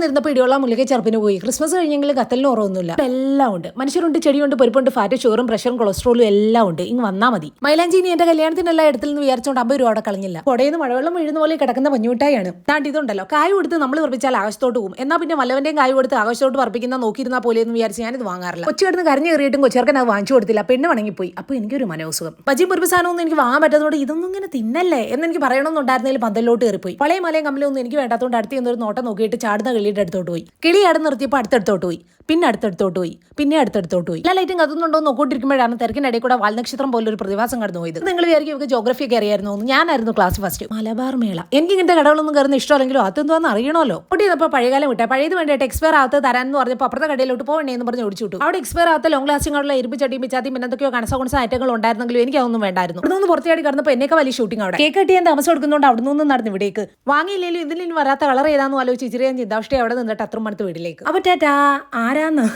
വന്നിരുന്നപ്പോൾ ഇടിയുള്ള മുല്ലിക്കെ ചെറുപ്പിന് പോയി. ക്രിസ്മസ് കഴിഞ്ഞെങ്കിലും കത്തലിന് ഓറൊന്നുമില്ല എല്ലാം ഉണ്ട്. മനുഷ്യരുണ്ട് ചെടിയുണ്ട് പരിപ്പുണ്ട് ഫാറ്റ് ഷുഗറും പ്രഷറും കൊളസ്ട്രോളും എല്ലാം ഉണ്ട്. ഇങ്ങ് വന്നാൽ മതി. മൈലാഞ്ചിനി എന്റെ കല്യാണത്തിനെല്ലാം ഇടത്തിൽ നിന്ന് വിചാരിച്ചോണ്ട് അമ്പത് രൂപ അവിടെ കളഞ്ഞില്ല. കൊടയിൽ നിന്ന് മഴവെള്ളം വീഴുന്ന പോലെ കിടക്കുന്ന പഞ്ഞുമിട്ടായാണ് താണ്ട് ഇതുണ്ടല്ലോ. കായ് കൊടുത്ത് നമ്മൾ പറപ്പിച്ചാൽ ആകാശത്തോട്ട് പോകും. എന്നാൽ പിന്നെ വല്ലവന്റെയും കായ് കൊടുത്ത് ആകാശത്തോട്ട് പറപ്പിക്കുന്ന നോക്കിയിരുന്ന പോലെ എന്ന് വിചാരിച്ച് ഞാനിത് വാങ്ങാറില്ല. കൊച്ചു കിടന്ന് കരഞ്ഞു കയറിയിട്ടും കൊച്ചേർക്കൻ അത് വാങ്ങിച്ചു കൊടുത്തില്ല. പെണ്ണ് വണങ്ങിപ്പോയി അപ്പോൾ എനിക്കൊരു മനോസുഖം. പജി പൊരുപ്പ് സാധനമൊന്നും എനിക്ക് വാങ്ങാൻ പറ്റാത്തതുകൊണ്ട് ഇതൊന്നും ഇങ്ങനെ തിന്നല്ലേ? എന്ന് എനിക്ക് പറയണമെന്നുണ്ടായിരുന്നെങ്കിൽ പന്തലിലോട്ട് കയറിപ്പോയി. പഴയ മലയും കമ്മലൊന്നും എനിക്ക് വേണ്ടാത്തതുകൊണ്ട് അടുത്ത് എന്നൊരു നോട്ടം നോക്കിയിട്ട് ചാടുന്ന കിളിയുടെ അടുത്തോട്ട് പോയി. കിളി അവിടെ നിർത്തിയപ്പോൾ അടുത്തടുത്തോട്ട് പോയി. പിന്നെ അടുത്തടുത്തോട്ട് പോയി. പിന്നെ അടുത്തടുത്തോട്ട് പോയി. എല്ലാ ലൈറ്റും കത്തുന്നുണ്ടോ നോക്കിക്കൊണ്ടിരിക്കുമ്പോഴാണ് തിരക്കിനിടയിൽ കൂടെ വാൽനക്ഷത്രം പോലെ ഒരു പ്രതിഭാസം കടന്നു പോയത് നിങ്ങൾ വിചാരിക്കും ഇവർക്ക് ജോഗ്രഫി ഒക്കെ അറിയായിരുന്നു ഞാനായിരുന്നു ക്ലാസ് ഫസ്റ്റ് മലബാർ മേള. എനിക്ക് ഇങ്ങനത്തെ കടകളൊന്നും കയറുന്ന ഇഷ്ടമല്ലെങ്കിലും അതെന്തോന്ന് അറിയണമല്ലോ. അപ്പോൾ പഴയകാലം വിട്ടെ. പഴയത് വേണ്ടിയിട്ട് എക്സ്പയർ ആകത്ത് തരാൻ പറഞ്ഞപ്പോൾ അപ്പുറത്തെ കടയിലോട്ട് പോകണേ എന്ന് പറഞ്ഞ് ഓടിച്ചു അവിടെ എക്സ്പയർ ആകത്ത ലോങ് ലാസ്റ്റിംഗ് ഇരുമ്പ് ചട്ടിയും പിച്ചാത്തിയും പിന്നെ എന്തൊക്കെയോ കണസ കൊണസ ഐറ്റങ്ങൾ ഉണ്ടായിരുന്നെങ്കിലും എനിക്ക് അതൊന്നും വേണ്ടായിരുന്നു. അവിടെ നിന്ന് പുറത്തേടി കടന്നപ്പോൾ എന്നേക്ക് വലിയ ഷൂട്ടിംഗ് അവിടെ. കേക്ക് കെട്ടി ഞാൻ താമസം കൊടുക്കുന്നതുകൊണ്ട് അവിടെ നിന്ന് നടന്നു ഇവിടേക്ക്. വാങ്ങിയില്ലെങ്കിലും ഇതിൽ വരാത്ത കളർ ഏതാണെന്ന് ആലോചിച്ച് ഇച്ചിരി ചിന്താവഷ്ടി അവിടെ നിന്നിട്ട് അത്ര മണത്ത് വീട്ടിലേക്ക്. അപ്പൊ ടാറ്റാ ആരാന്ന്?